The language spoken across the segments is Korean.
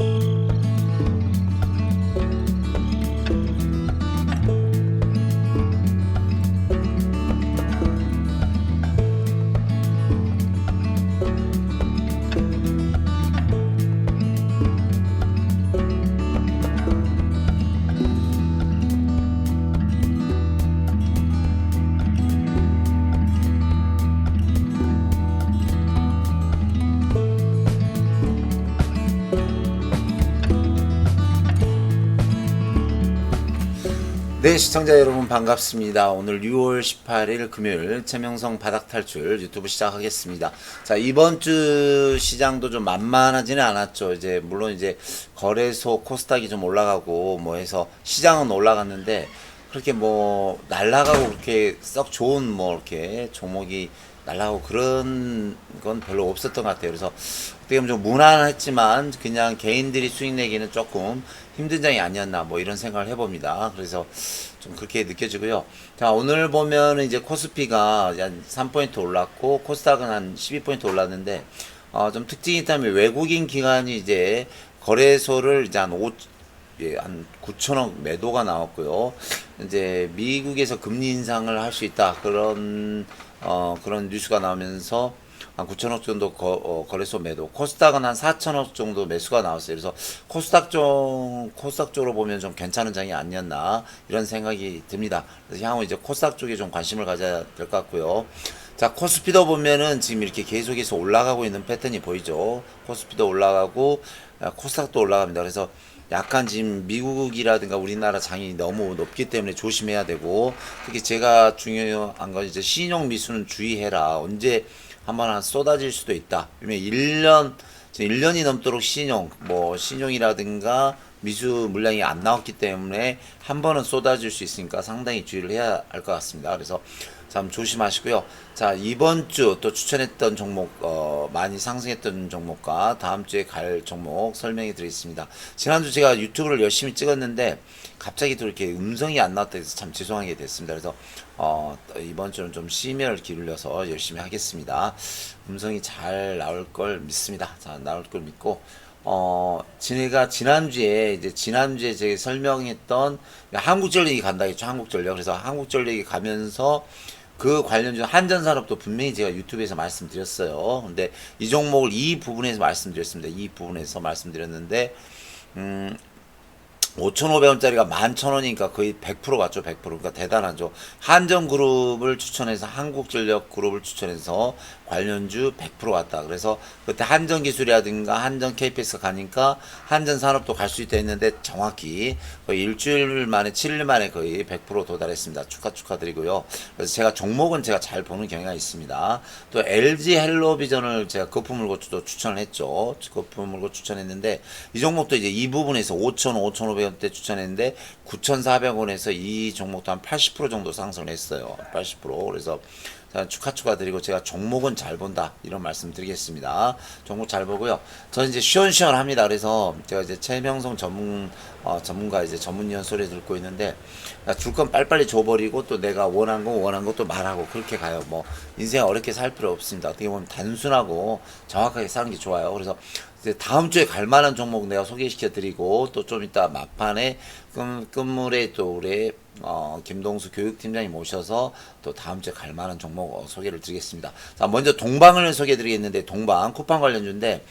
네, 시청자 여러분 반갑습니다. 오늘 6월 18일 금요일 최명성 바닥 탈출 유튜브 시작하겠습니다. 자, 이번 주 시장도 좀 만만하지는 않았죠. 이제 물론 이제 거래소 코스닥이 좀 올라가고 뭐 해서 시장은 올라갔는데 그렇게 뭐 날라가고 그렇게 썩 좋은 뭐 이렇게 종목이 날라가고 그런 건 별로 없었던 것 같아요. 그래서 어떻게 보면 좀 무난했지만 그냥 개인들이 수익 내기는 조금 힘든 장이 아니었나 뭐 이런 생각을 해봅니다. 그래서 좀 그렇게 느껴지고요. 자 오늘 보면은 이제 코스피가 한 3포인트 올랐고 코스닥은 한 12포인트 올랐는데 어, 좀 특징이 있다면 외국인 기관이 이제 거래소를 이제 한 5, 예, 한 9천억 매도가 나왔고요. 이제 미국에서 금리 인상을 할 수 있다 그런 어, 그런 뉴스가 나오면서 한 9천억 정도 거, 어, 거래소 매도, 코스닥은 한 4천억 정도 매수가 나왔어요. 그래서 코스닥 쪽 코스닥 쪽으로 보면 좀 괜찮은 장이 아니었나 이런 생각이 듭니다. 그래서 향후 이제 코스닥 쪽에 좀 관심을 가져야 될 것 같고요. 자, 코스피도 보면은 지금 이렇게 계속해서 올라가고 있는 패턴이 보이죠. 코스피도 올라가고 아, 코스닥도 올라갑니다. 그래서 약간 지금 미국이라든가 우리나라 장이 너무 높기 때문에 조심해야 되고 특히 제가 중요한 건 이제 신용 미수는 주의해라. 언제 한번 한 쏟아질 수도 있다. 왜냐면 1년 1년이 넘도록 신용 뭐 신용이라든가 미수 물량이 안 나왔기 때문에 한 번은 쏟아질 수 있으니까 상당히 주의를 해야 할 것 같습니다. 그래서 참 조심하시고요. 자 이번 주 또 추천했던 종목 어, 많이 상승했던 종목과 다음 주에 갈 종목 설명해 드리겠습니다. 지난주 제가 유튜브를 열심히 찍었는데 갑자기 또 이렇게 음성이 안 나왔다 해서 참 죄송하게 됐습니다. 그래서 어, 이번 주는 좀 심혈을 기울여서 열심히 하겠습니다. 음성이 잘 나올 걸 믿습니다. 자 나올 걸 믿고 어, 지네가 지난주에, 이제 지난주에 제가 설명했던 한국전력이 간다 했죠. 한국전력. 그래서 한국전력이 가면서 그 관련주 한전산업도 분명히 제가 유튜브에서 말씀드렸어요. 근데 이 종목을 이 부분에서 말씀드렸습니다. 이 부분에서 말씀드렸는데, 음, 5,500원짜리가 11,000원이니까 거의 100% 갔죠, 100%. 그러니까 대단하죠. 한전그룹을 추천해서 한국전력 그룹을 추천해서 관련주 100% 갔다. 그래서 그때 한전기술이라든가 한전 KPS가 가니까 한전산업도 갈 수 있다 했는데 정확히 거의 일주일 만에 7일 만에 거의 100% 도달했습니다. 축하 축하드리고요. 그래서 제가 종목은 제가 잘 보는 경향이 있습니다. 또 LG 헬로비전을 제가 거품물고추도 추천을 했죠. 거품물고 추천했는데 이 종목도 이제 이 부분에서 5,000, 5,500원 대 추천했는데 9,400원에서 이 종목도 한 80% 정도 상승을 했어요. 80% 그래서 자, 축하 축하 드리고 제가 종목은 잘 본다 이런 말씀 드리겠습니다. 종목 잘 보고요. 저는 이제 시원시원합니다. 그래서 제가 이제 최명성 전문 어, 전문가 이제 전문위원 소리 듣고 있는데 줄 건 빨리빨리 줘버리고 또 내가 원한 거 원한 것도 말하고 그렇게 가요. 뭐 인생 어렵게 살 필요 없습니다. 어떻게 보면 단순하고 정확하게 사는 게 좋아요. 그래서 이제 다음 주에 갈 만한 종목 내가 소개시켜 드리고 또 좀 이따 막판에 끔, 끝물에 또 우리 어, 김동수 교육팀장이 모셔서 또 다음 주에 갈 만한 종목 어, 소개를 드리겠습니다. 자, 먼저 동방을 소개해 드리겠는데 동방 쿠팡 관련주인데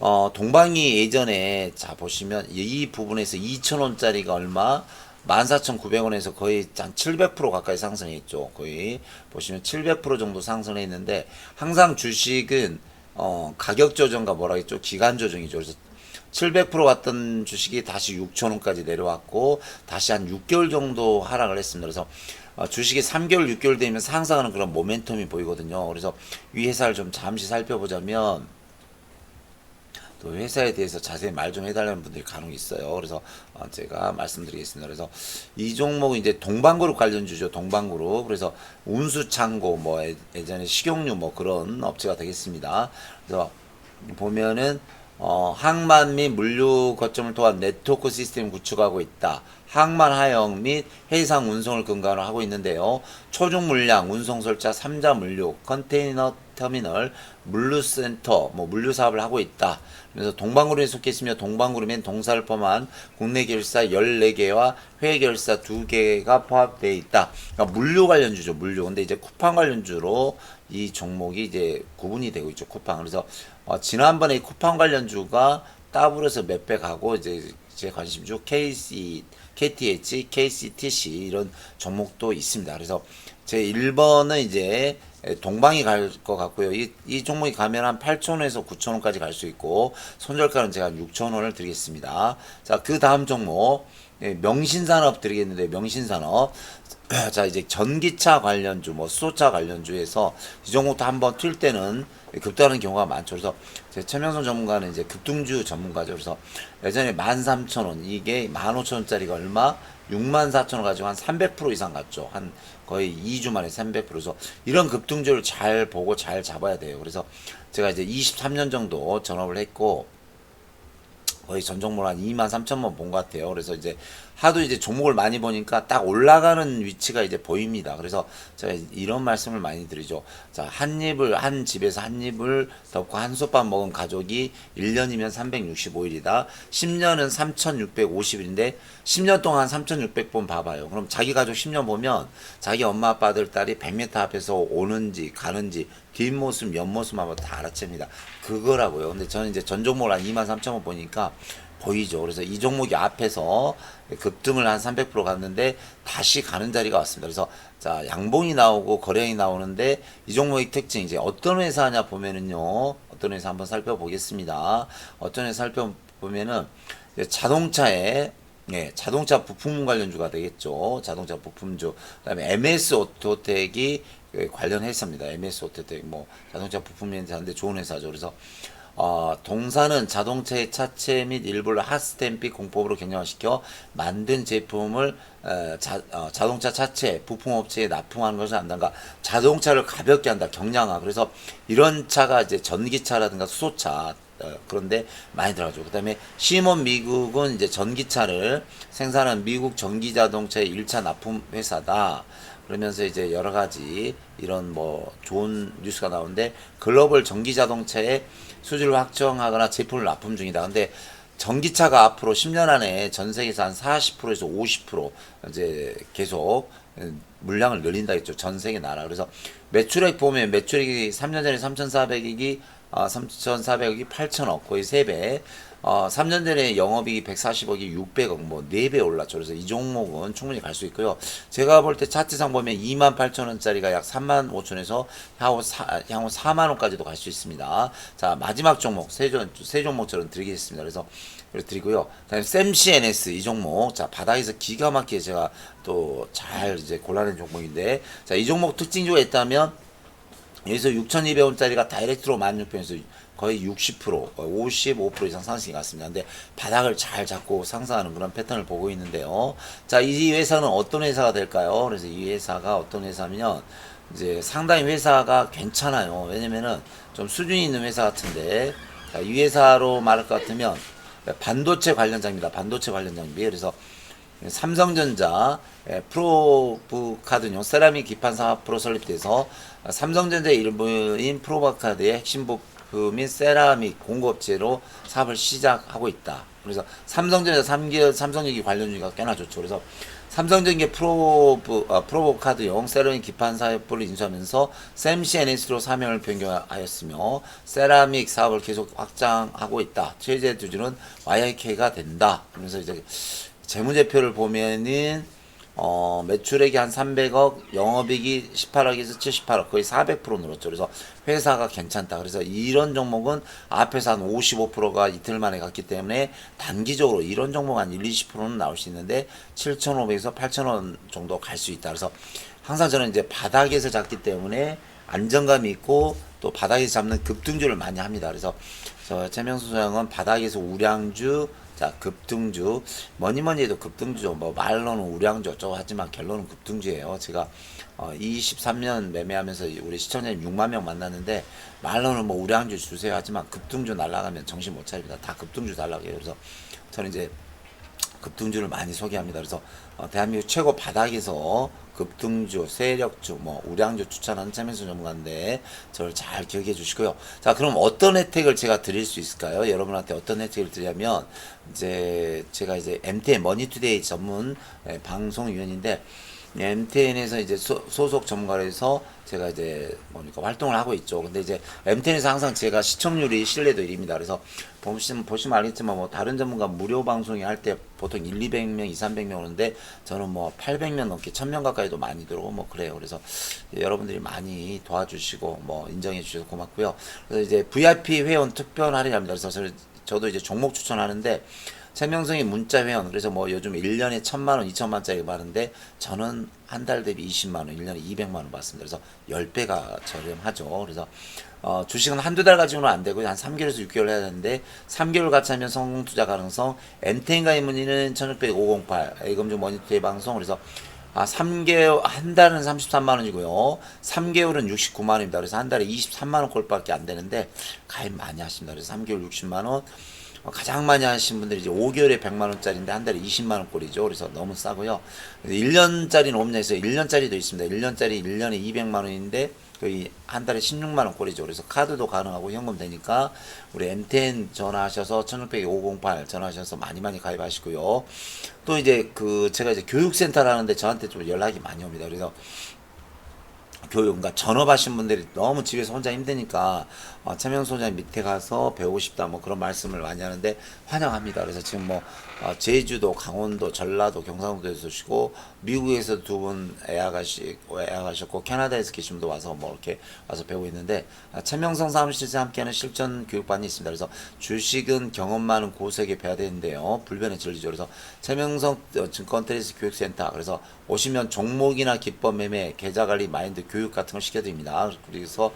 어, 동방이 예전에 자 보시면 이 부분에서 2,000원짜리가 얼마 14,900원에서 거의 한 700% 가까이 상승했죠. 거의 보시면 700% 정도 상승했는데 항상 주식은 어, 가격 조정과 뭐라 했죠? 기간 조정이죠. 그래서 700% 갔던 주식이 다시 6,000원까지 내려왔고 다시 한 6개월 정도 하락을 했습니다. 그래서 어, 주식이 3개월, 6개월 되면 상승하는 그런 모멘텀이 보이거든요. 그래서 이 회사를 좀 잠시 살펴보자면 또 회사에 대해서 자세히 말 좀 해달라는 분들이 간혹 있어요. 그래서 어, 제가 말씀드리겠습니다. 그래서 이 종목은 이제 동방그룹 관련주죠. 동방그룹. 그래서 운수창고 뭐 예- 예전에 식용유 뭐 그런 업체가 되겠습니다. 그래서 보면은 어, 항만 및 물류 거점을 통한 네트워크 시스템 구축하고 있다. 항만 하역 및 해상 운송을 근간으로 하고 있는데요. 초중 물량, 운송 설자, 3자 물류, 컨테이너 터미널, 물류센터, 뭐 물류 사업을 하고 있다. 그래서 동방그룹에 속해 있으며 동방그룹엔 동사를 포함한 국내 결사 14개와 해외 결사 2개가 포함되어 있다. 그러니까 물류 관련주죠, 물류. 근데 이제 쿠팡 관련주로 이 종목이 이제 구분이 되고 있죠, 쿠팡. 그래서 어, 지난번에 이 쿠팡 관련주가 따블에서 몇 배 가고 이제 제 관심주 KC, KTH, KCTC 이런 종목도 있습니다. 그래서 제 1번은 이제 동방이 갈 것 같고요. 이, 이 종목이 가면 한 8,000원에서 9,000원까지 갈 수 있고 손절가는 제가 6,000원을 드리겠습니다. 자, 그 다음 종목 예, 명신산업 드리겠는데 명신산업 자 이제 전기차 관련주 뭐 수소차 관련주에서 이 종목도 한번 튈 때는 급등하는 경우가 많죠. 그래서 제 최명선 전문가는 이제 급등주 전문가죠. 그래서 예전에 13,000원 이게 15,000원짜리가 얼마 64,000원 가지고 한300% 이상 갔죠. 한 거의 2주 만에 300%. 그래서 이런 급등주를 잘 보고 잘 잡아야 돼요. 그래서 제가 이제 23년 정도 전업을 했고 거의 전 종목을 한 2만 3천 번 본 것 같아요. 그래서 이제 하도 이제 종목을 많이 보니까 딱 올라가는 위치가 이제 보입니다. 그래서 제가 이런 말씀을 많이 드리죠. 자, 한 입을, 한 집에서 한 입을 덮고 한 솥밥 먹은 가족이 1년이면 365일이다. 10년은 3,650일인데 10년 동안 3,600번 봐봐요. 그럼 자기 가족 10년 보면 자기 엄마 아빠 들 딸이 100m 앞에서 오는지 가는지 뒷모습, 옆모습 한번 다 알아챕니다. 그거라고요. 근데 저는 이제 전 종목을 한 2만 3천 원 보니까 보이죠. 그래서 이 종목이 앞에서 급등을 한 300% 갔는데 다시 가는 자리가 왔습니다. 그래서 자 양봉이 나오고 거래량이 나오는데 이 종목의 특징 이제 어떤 회사냐 보면은요. 어떤 회사 한번 살펴보겠습니다. 어떤 회사 살펴보면은 자동차에 예, 자동차 부품 관련주가 되겠죠. 자동차 부품주. 그다음에 MS 오토텍이 그 관련 회사입니다. MS 오토텍 뭐 자동차 부품 회사인데 좋은 회사죠. 그래서 어, 동사는 자동차의 차체 및 일부를 핫스탬피 공법으로 경량화시켜 만든 제품을 어, 자, 어, 자동차 차체 부품업체에 납품하는 것을 한다가 자동차를 가볍게 한다 경량화 그래서 이런 차가 이제 전기차라든가 수소차 어, 그런데 많이 들어가죠. 그 다음에 시몬 미국은 이제 전기차를 생산한 미국 전기자동차의 1차 납품 회사다. 그러면서 이제 여러 가지 이런 뭐 좋은 뉴스가 나오는데 글로벌 전기 자동차의 수주를 확정하거나 제품을 납품 중이다. 근데 전기차가 앞으로 10년 안에 전 세계에서 한 40%에서 50% 이제 계속 물량을 늘린다 했죠. 전 세계 나라. 그래서 매출액 보면 매출액이 3년 전에 3,400억이 아, 3,400억이 8천억 거의 3배. 어, 3년 전에 영업이익이 140억이 600억 뭐 4배 올랐죠. 그래서 이 종목은 충분히 갈 수 있고요. 제가 볼 때 차트상 보면 2만 8천 원짜리가 약 3만 5천에서 향후 4, 향후 4만 원까지도 갈 수 있습니다. 자, 마지막 종목 세, 종, 세 종목처럼 드리겠습니다. 그래서 그래 드리고요. 그다음에 샘CNS 이 종목 자 바닥에서 기가 막히게 제가 또 잘 이제 골라낸 종목인데 자이 종목 특징주가 있다면 여기서 6,200원짜리가 다이렉트로 16,000원에서 거의 60%, 55% 이상 상승이 갔습니다. 근데 바닥을 잘 잡고 상승하는 그런 패턴을 보고 있는데요. 자, 이 회사는 어떤 회사가 될까요? 그래서 이 회사가 어떤 회사면 이제 상당히 회사가 괜찮아요. 왜냐면은 좀 수준이 있는 회사 같은데 자, 이 회사로 말할 것 같으면 반도체 관련장입니다. 반도체 관련 장비. 그래서 삼성전자 예, 프로브 카드용 세라믹 기판 사업으로 설립돼서 삼성전자 일부인 프로브 카드의 핵심 부 품인 세라믹 공급업체로 사업을 시작하고 있다. 그래서 삼성전자 3기업 삼성전기 관련주가 꽤나 좋죠. 그래서 삼성전기 프로브 어, 프로브 카드용 세라믹 기판 사업을 인수하면서 샘CNS로 사명을 변경하였으며 세라믹 사업을 계속 확장하고 있다. 최재 주주는 YIK가 된다. 그래서 이제 재무제표를 보면은 어, 매출액이 한 300억, 영업이익이 18억에서 78억, 거의 400% 늘었죠. 그래서 회사가 괜찮다. 그래서 이런 종목은 앞에서 한 55%가 이틀 만에 갔기 때문에 단기적으로 이런 종목 한 1, 20%는 나올 수 있는데 7,500에서 8,000원 정도 갈 수 있다. 그래서 항상 저는 이제 바닥에서 잡기 때문에 안정감이 있고 또 바닥에서 잡는 급등주를 많이 합니다. 그래서 저 최명수 소장은 바닥에서 우량주, 자 급등주, 뭐니 뭐니 해도 급등주죠. 뭐 말로는 우량주 어쩌고 하지만 결론은 급등주예요. 제가 어, 23년 매매하면서 우리 시청자님 6만 명 만났는데 말로는 뭐 우량주 주세요 하지만 급등주 날라가면 정신 못 차립니다. 다 급등주 달라고 해요. 그래서 저는 이제 급등주를 많이 소개합니다. 그래서 어, 대한민국 최고 바닥에서 급등주, 세력주, 뭐 우량주 추천하는 최민수 전문가인데 저를 잘 기억해 주시고요. 자, 그럼 어떤 혜택을 제가 드릴 수 있을까요? 여러분한테 어떤 혜택을 드리냐면 이제 제가 이제 MTN 머니투데이 전문 예, 방송위원인데 MTN에서 이제 소, 소속 전문가로서 제가 이제 뭡니까 활동을 하고 있죠. 근데 이제 MTN에서 항상 제가 시청률이 신뢰도 1위입니다. 그래서 보시면 보시면 알겠지만 뭐 다른 전문가 무료 방송이 할 때 보통 1, 200명, 2, 300명 오는데 저는 뭐 800명 넘게 1000명 가까이도 많이 들어오고 뭐 그래요. 그래서 여러분들이 많이 도와주시고 뭐 인정해 주셔서 고맙고요. 그래서 이제 VIP 회원 특별 할인합니다. 그래서 저, 저도 이제 종목 추천하는데 최명성이 문자 회원 그래서 뭐 요즘 1년에 1000만 원, 2천만짜리 받는데 저는 한 달 대비 20만 원, 1년에 200만 원 받습니다. 그래서 10배가 저렴하죠. 그래서 어, 주식은 한두 달 가지고는 안 되고 한 3개월에서 6개월 해야 되는데 3개월 같이 하면 성공 투자 가능성 엔텐 가입 문의는 1600 508 A금융 머니투데이 방송 그래서 아, 3개월, 한 달은 33만 원이고요. 3개월은 69만 원입니다. 그래서 한 달에 23만 원 꼴밖에 안 되는데 가입 많이 하십니다. 그래서 3개월 60만 원. 어, 가장 많이 하신 분들이 이제 5개월에 100만 원짜리인데 한 달에 20만 원 꼴이죠. 그래서 너무 싸고요. 1년짜리는 없냐 해서 1년짜리도 있습니다. 1년짜리 1년에 200만 원인데 거의 한 달에 16만 원 꼴이죠. 그래서 카드도 가능하고 현금 되니까 우리 MTN 전화하셔서 1600 508 전화하셔서 많이 많이 가입하시고요. 또 이제 그 제가 이제 교육센터라는데 저한테 좀 연락이 많이 옵니다. 그래서 교육, 그러니까 전업하신 분들이 너무 집에서 혼자 힘드니까 어, 최명 소장 밑에 가서 배우고 싶다 뭐 그런 말씀을 많이 하는데 환영합니다. 그래서 지금 뭐 어, 제주도, 강원도, 전라도, 경상도에서 오시고 미국에서 두 분 애아가시 애아가셨고 캐나다에서 계신 분도 와서 뭐 이렇게 와서 배우고 있는데 아, 최명성 사무실에서 함께하는 실전 교육반이 있습니다. 그래서 주식은 경험 많은 고수에게 배워야 되는데요. 불변의 진리죠. 그래서 최명성 어, 증권 트레이스 교육센터 그래서 오시면 종목이나 기법 매매, 계좌 관리, 마인드 교육 같은 걸 시켜드립니다. 그래서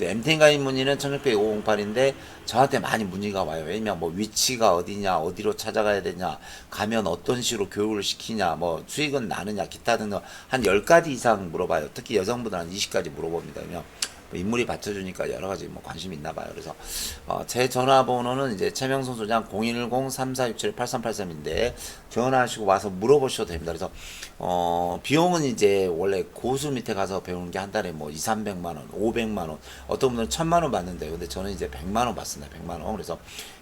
MTN 가입 문의는 1600 508인데 저한테 많이 문의가 와요. 왜냐면 뭐 위치가 어디냐, 어디로 찾아가야 되냐, 가면 어떤 식으로 교육을 시키냐, 뭐 수익은 나느냐, 기타 등등 한 10가지 이상 물어봐요. 특히 여성분들 한 20가지 물어봅니다. 왜냐면 뭐 인물이 받쳐주니까 여러 가지 뭐 관심이 있나 봐요. 그래서 어, 제 전화번호는 이제 최명선 소장 010-3467-8383인데 전화하시고 와서 물어보셔도 됩니다. 그래서 어, 비용은 이제 원래 고수 밑에 가서 배우는 게 한 달에 뭐 2, 300만 원, 500만 원, 어떤 분들은 1000만 원 받는데 근데 저는 이제 100만 원 받습니다. 100만 원. 그래서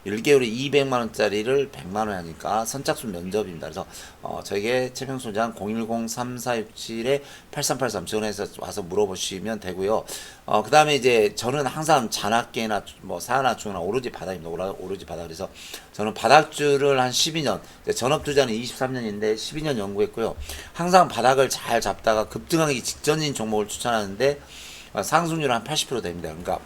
1개월에 200만 원짜리를 100만 원 하니까 선착순 면접입니다. 그래서 어, 저에게 최명 소장 010-3467-8383 전화해서 와서 물어보시면 되고요. 어, 그 다음에 이제 저는 항상 잔악계나 뭐 사나 중나 오로지 바닥입니다. 오로지 바닥. 그래서 저는 바닥주를 한 12년, 이제 전업투자는 23년인데 12년 연구했고요. 항상 바닥을 잘 잡다가 급등하기 직전인 종목을 추천하는데 어, 상승률 한80% 됩니다. 그러니까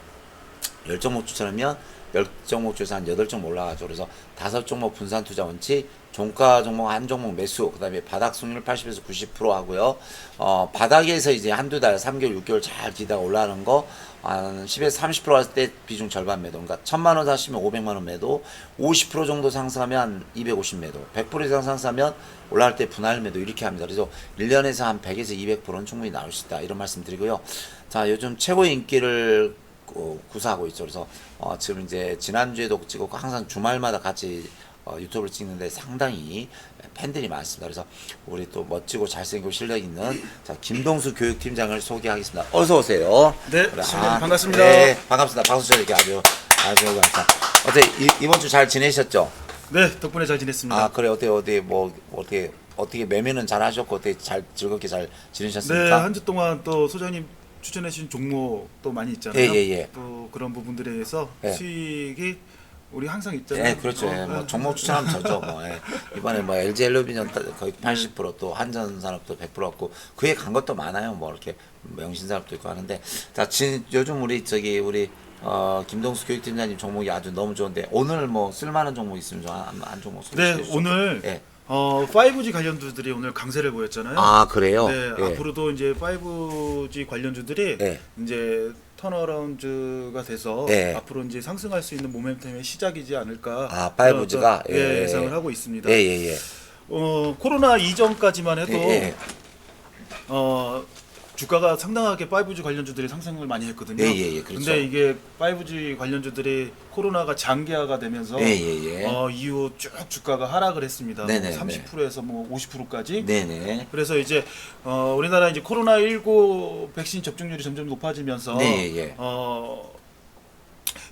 10종목 추천하면 10종목 중에서 한 8종목 올라가죠. 그래서 5종목 분산 투자 원칙, 종가 종목 한 종목 매수, 그 다음에 바닥 승률 80에서 90% 하고요. 어, 바닥에서 이제 한두 달, 3개월, 6개월 잘 기다가 올라가는 거, 한 10에서 30% 왔을 때 비중 절반 매도. 그러니까 1000만원 사시면 500만원 매도, 50% 정도 상승하면 한250 매도, 100% 이상 상승하면 올라갈 때 분할 매도 이렇게 합니다. 그래서 1년에서 한 100에서 200%는 충분히 나올 수 있다. 이런 말씀 드리고요. 자, 요즘 최고의 인기를 어, 구사하고 있죠. 그래서 어, 지금 이제 지난주에도 찍었고 항상 주말마다 같이 어, 유튜브를 찍는데 상당히 팬들이 많습니다. 그래서 우리 또 멋지고 잘생기고 실력 있는 자 김동수 교육팀장을 소개하겠습니다. 어서 오세요. 네, 그래, 시청자님 반갑습니다. 네, 반갑습니다. 박수 쳐주게 아주 아주 감사. 어때 이, 이번 주 잘 지내셨죠? 네, 덕분에 잘 지냈습니다. 아 그래 어때 어디 뭐 어떻게 어떻게 매매는 잘 하셨고 어떻게 잘 즐겁게 잘 네, 지내셨습니까? 한주 동안 또 소장님 추천해 주신 종목도 많이 있잖아요. 예, 예, 예. 또 그런 부분들에 의해서 예. 수익이 우리 항상 있잖아요. 네, 그렇죠. 어, 예, 뭐 예, 종목 추천하면 저죠. 뭐 예. 이번에 뭐 LG 헬로비전 거의 80%또 한전산업도 100% 갖고 그에 간 것도 많아요. 뭐 이렇게 명신산업도 있고 하는데 자 진, 요즘 우리 저기 우리 어, 김동수 교육팀장님 종목이 아주 너무 좋은데 오늘 뭐 쓸만한 종목 있으면 좀 한, 한 종목 소개해 네, 주시죠. 오늘 예. 어 5G 관련주들이 오늘 강세를 보였잖아요. 아 그래요? 네, 예. 앞으로도 이제 5G 관련주들이 네. 이제 턴어라운드가 돼서 네. 앞으로 이제 상승할 수 있는 모멘텀의 시작이지 않을까. 아, 그런 5G 가? 어떤, 예. 예, 예상을 하고 있습니다. 예예예. 어 코로나 이전까지만 해도 예, 예. 어 주가가 상당하게 5G 관련주들이 상승을 많이 했거든요. 예, 예, 예, 그렇죠. 근데 이게 5G 관련주들이 코로나가 장기화가 되면서 예 예 예. 어 이후 쭉 주가가 하락을 했습니다. 네네, 30%에서 뭐 50%까지. 네네. 그래서 이제 어 우리나라 이제 코로나 19 백신 접종률이 점점 높아지면서 네, 예, 예. 어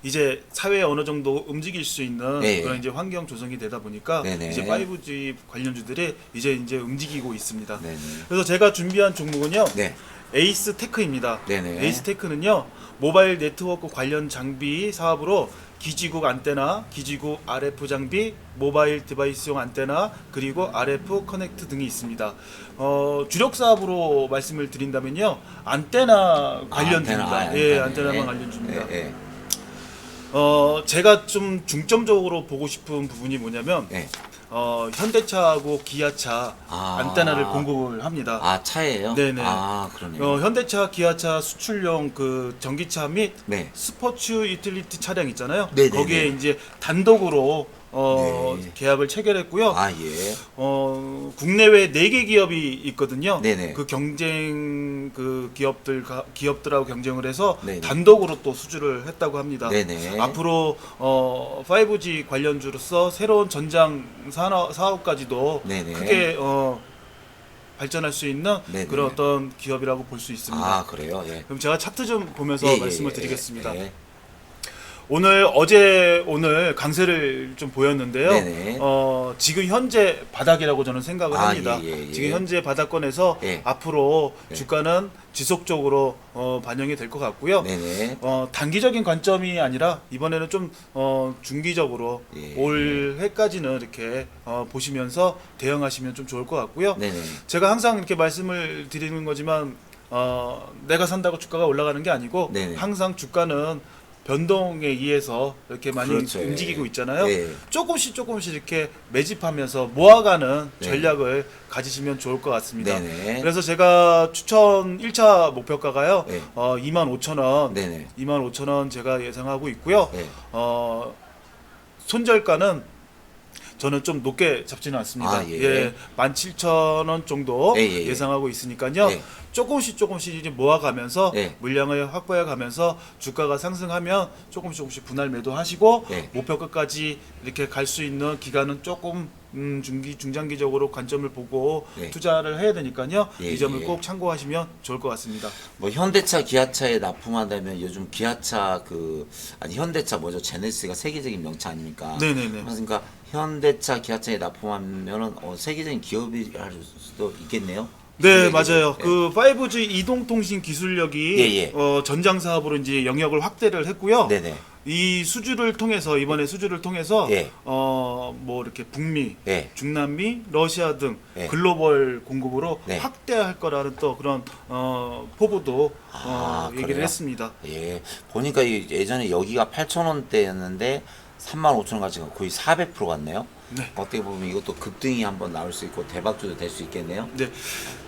이제 사회에 어느 정도 움직일 수 있는 네, 예. 그런 이제 환경 조성이 되다 보니까 네네. 이제 5G 관련주들이 이제 이제 움직이고 있습니다. 네네. 그래서 제가 준비한 종목은요. 네. 에이스 테크입니다. 네네. 에이스 테크는요 모바일 네트워크 관련 장비 사업으로 기지국 안테나, 기지국 RF 장비, 모바일 디바이스용 안테나, 그리고 RF 커넥트 등이 있습니다. 어, 주력 사업으로 말씀을 드린다면요 안테나 관련주입니다. 아, 안테나, 예, 안테나. 안테나만 예. 관련주입니다. 예, 예. 어, 제가 좀 중점적으로 보고 싶은 부분이 뭐냐면 예. 어, 현대차하고 기아차 아. 안테나를 공급을 합니다. 아 차예요? 네네. 아 그러네요. 어, 현대차, 기아차 수출용 그 전기차 및 네. 스포츠 유틸리티 차량 있잖아요. 네네네. 거기에 이제 단독으로 어, 네. 계약을 체결했고요. 아 예. 어, 국내외 4개 기업이 있거든요. 네네. 그 경쟁 그 기업들 기업들하고 경쟁을 해서 네네. 단독으로 또 수주를 했다고 합니다. 네네. 앞으로 어, 5G 관련주로서 새로운 전장 산업, 사업까지도 네네. 크게 어, 발전할 수 있는 네네. 그런 어떤 기업이라고 볼 수 있습니다. 아 그래요? 예. 그럼 제가 차트 좀 보면서 예, 예, 말씀을 예, 드리겠습니다. 예. 오늘 어제 오늘 강세를 좀 보였는데요. 네네. 어, 지금 현재 바닥이라고 저는 생각을 아, 합니다. 예, 예, 예. 지금 현재 바닥권에서 예. 앞으로 예. 주가는 지속적으로 어, 반영이 될 것 같고요. 네네. 어, 단기적인 관점이 아니라 이번에는 좀 어, 중기적으로 예. 올 해까지는 이렇게 어, 보시면서 대응하시면 좀 좋을 것 같고요. 네네. 제가 항상 이렇게 말씀을 드리는 거지만 어, 내가 산다고 주가가 올라가는 게 아니고 네네. 항상 주가는 변동에 의해서 이렇게 많이 그렇죠. 움직이고 예. 있잖아요. 예. 조금씩 조금씩 이렇게 매집하면서 모아가는 네. 전략을 가지시면 좋을 것 같습니다. 네네. 그래서 제가 추천 1차 목표가가요. 네. 어, 25,000원. 네네. 25,000원 제가 예상하고 있고요. 예. 어, 손절가는 저는 좀 높게 잡지는 않습니다. 아, 예. 예. 17,000원 정도 예, 예, 예. 예 상하고 있으니까요. 예. 조금씩 조금씩 이제 모아가면서 예. 물량을 확보해 가면서 주가가 상승하면 조금씩 조금씩 분할 매도하시고 예. 목표가까지 이렇게 갈 수 있는 기간은 조금 음, 중기 중장기적으로 관점을 보고 예. 투자를 해야 되니까요. 예, 이 점을 예. 꼭 참고하시면 좋을 것 같습니다. 뭐 현대차, 기아차에 납품한다면 요즘 기아차 그 아니 현대차 뭐죠? 제네시스가 세계적인 명차 아닙니까? 네네네. 그러니까 현대차, 기아차에 납품하면은 어, 세계적인 기업이 할 수도 있겠네요. 네. 맞아요. 예. 그 5G 이동통신 기술력이 예, 예. 어, 전장 사업으로 이제 영역을 확대를 했고요. 네네. 이 수주를 통해서 이번에 수주를 통해서 예. 어뭐 이렇게 북미, 예. 중남미, 러시아 등 예. 글로벌 공급으로 네. 확대할 거라는 또 그런 어 포부도 아, 어, 얘기를 그래요? 했습니다. 예. 보니까 이 예전에 여기가 8,000원대였는데 35,000원 가치가 거의 400% 갔네요. 네. 어떻게 보면 이것도 급등이 한번 나올 수 있고 대박주도 될 수 있겠네요. 네.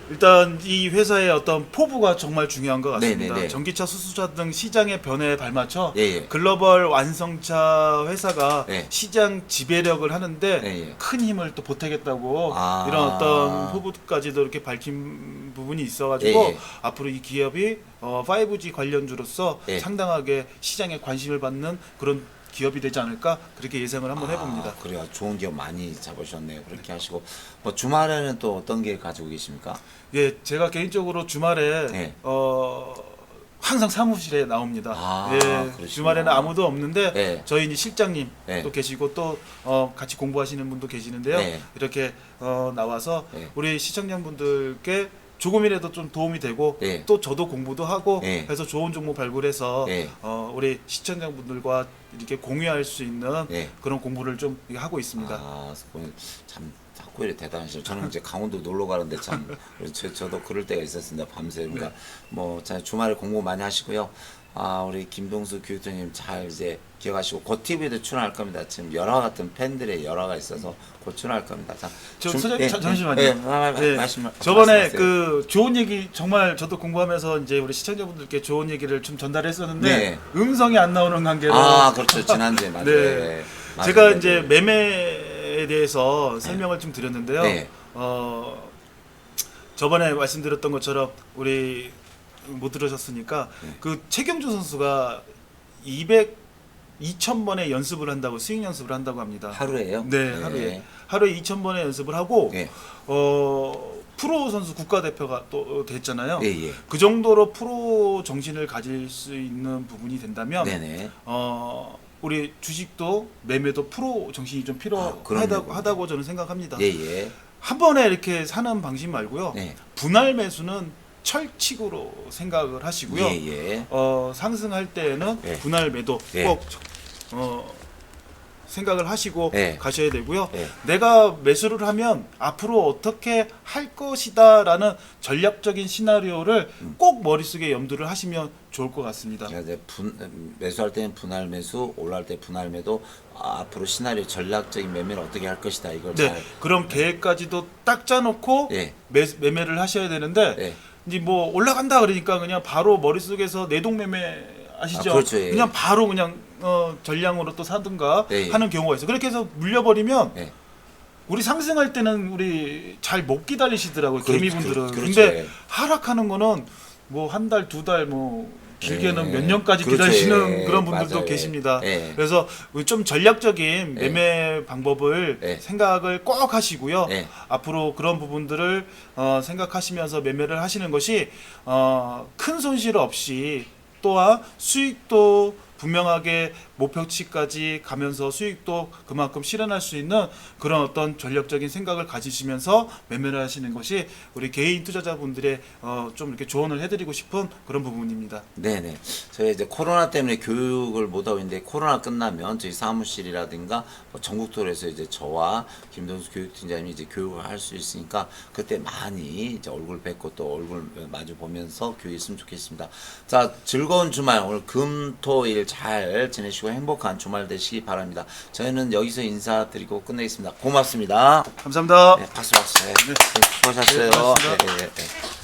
일단 이 회사의 어떤 포부가 정말 중요한 것 같습니다. 네네네. 전기차, 수소차 등 시장의 변화에 발맞춰 예, 예. 글로벌 완성차 회사가 네. 시장 지배력을 하는데 예, 예. 큰 힘을 또 보태겠다고 아. 이런 어떤 포부까지도 이렇게 밝힌 부분이 있어가지고 예, 예. 앞으로 이 기업이 어, 5G 관련주로서 예. 상당하게 시장에 관심을 받는 그런 기업이 되지 않을까 그렇게 예상을 한번 해봅니다. 아, 그래요. 좋은 기업 많이 잡으셨네요. 그렇게 하시고 뭐 주말에는 또 어떤 계획 가지고 계십니까? 예, 제가 개인적으로 주말에 네. 어 항상 사무실에 나옵니다. 아, 예, 그러시구나. 주말에는 아무도 없는데 네. 저희 실장님 네. 또 계시고 또 어, 같이 공부하시는 분도 계시는데요. 네. 이렇게 어, 나와서 네. 우리 시청자분들께 조금이라도 좀 도움이 되고 네. 또 저도 공부도 하고 네. 해서 좋은 정보 발굴해서 네. 어, 우리 시청자분들과 이렇게 공유할 수 있는 네. 그런 공부를 좀 하고 있습니다. 아, 참 자꾸 이렇게 대단하시죠. 저는 이제 강원도 놀러 가는데 참 저, 저도 그럴 때가 있었습니다. 밤새 그러니까 네. 뭐 자, 주말에 공부 많이 하시고요. 아 우리 김동수 교육장님 잘 이제 기억하시고 고 TV도 출연할 겁니다. 지금 열화 같은 팬들의 열화가 있어서 곧 출연할 겁니다. 자, 저 중- 소장님 예, 잠- 예, 잠시만요. 예, 마- 마- 네. 말씀 저번에 말씀하세요. 그 좋은 얘기 정말 저도 공부하면서 이제 우리 시청자분들께 좋은 얘기를 좀 전달했었는데 네. 음성이 안 나오는 관계로 아 그렇죠 지난주에 맞아요. 네. 예, 맞아요. 제가 네, 이제 네. 매매에 대해서 설명을 좀 드렸는데요. 네. 어 저번에 말씀드렸던 것처럼 우리 못 들으셨으니까 네. 그 최경주 선수가 200 2000번의 연습을 한다고 스윙 연습을 한다고 합니다. 하루에요? 네, 하루에 하루에 2000번의 연습을 하고 예. 어 프로 선수 국가대표가 또 됐잖아요. 예, 예. 그 정도로 프로 정신을 가질 수 있는 부분이 된다면 네네. 어 우리 주식도 매매도 프로 정신이 좀 아. 필요하다고 하다고 저는 생각합니다. 예, 예. 한 번에 이렇게 사는 방식 말고요. 네. 분할 매수는 철칙으로 생각을 하시고요. 예, 예. 어, 상승할 때에는 예. 분할 매도 예. 꼭 어, 생각을 하시고 예. 가셔야 되고요. 예. 내가 매수를 하면 앞으로 어떻게 할 것이다라는 전략적인 시나리오를 음. 꼭 머릿속에 염두를 하시면 좋을 것 같습니다. 제가 이제 분, 매수할 때는 분할 매수, 올라갈 때 분할 매도, 아, 앞으로 시나리오 전략적인 매매를 어떻게 할 것이다 이걸 네, 잘. 그럼 계획까지도 딱 짜놓고 예. 매, 매매를 하셔야 되는데 예. 이제 뭐 올라간다 그러니까 그냥 바로 머릿속에서 내동 매매 아시죠? 아, 그렇죠, 예. 그냥 바로 그냥 어, 전량으로 또 사든가 예, 예. 하는 경우가 있어요. 그렇게 해서 물려버리면 예. 우리 상승할 때는 우리 잘 못 기다리시더라고요. 그렇- 개미분들은. 그- 그렇죠, 근데 예. 하락하는 거는 뭐 한 달, 두 달, 뭐 길게는 예. 몇 년까지 그렇죠, 기다리시는 예. 그런 분들도 맞아요, 예. 계십니다. 예. 그래서 좀 전략적인 예. 매매 방법을 예. 생각을 꼭 하시고요. 예. 앞으로 그런 부분들을 어, 생각하시면서 매매를 하시는 것이 어, 큰 손실 없이 또한 수익도 분명하게 목표치까지 가면서 수익도 그만큼 실현할 수 있는 그런 어떤 전략적인 생각을 가지시면서 매매를 하시는 것이 우리 개인 투자자분들의 어, 좀 이렇게 조언을 해드리고 싶은 그런 부분입니다. 네네. 저희 이제 코로나 때문에 교육을 못 하고 있는데 코로나 끝나면 저희 사무실이라든가 뭐 전국토로에서 이제 저와 김동수 교육팀장님이 이제 교육을 할 수 있으니까 그때 많이 이제 얼굴 뵙고 또 얼굴 마주 보면서 교육했으면 좋겠습니다. 자 즐거운 주말 오늘 금토일 잘 지내시고 행복한 주말 되시기 바랍니다. 저희는 여기서 인사드리고 끝내겠습니다. 고맙습니다. 감사합니다. 네, 박수 박수. 네, 수고하셨어요. 네. 네, 네, 네.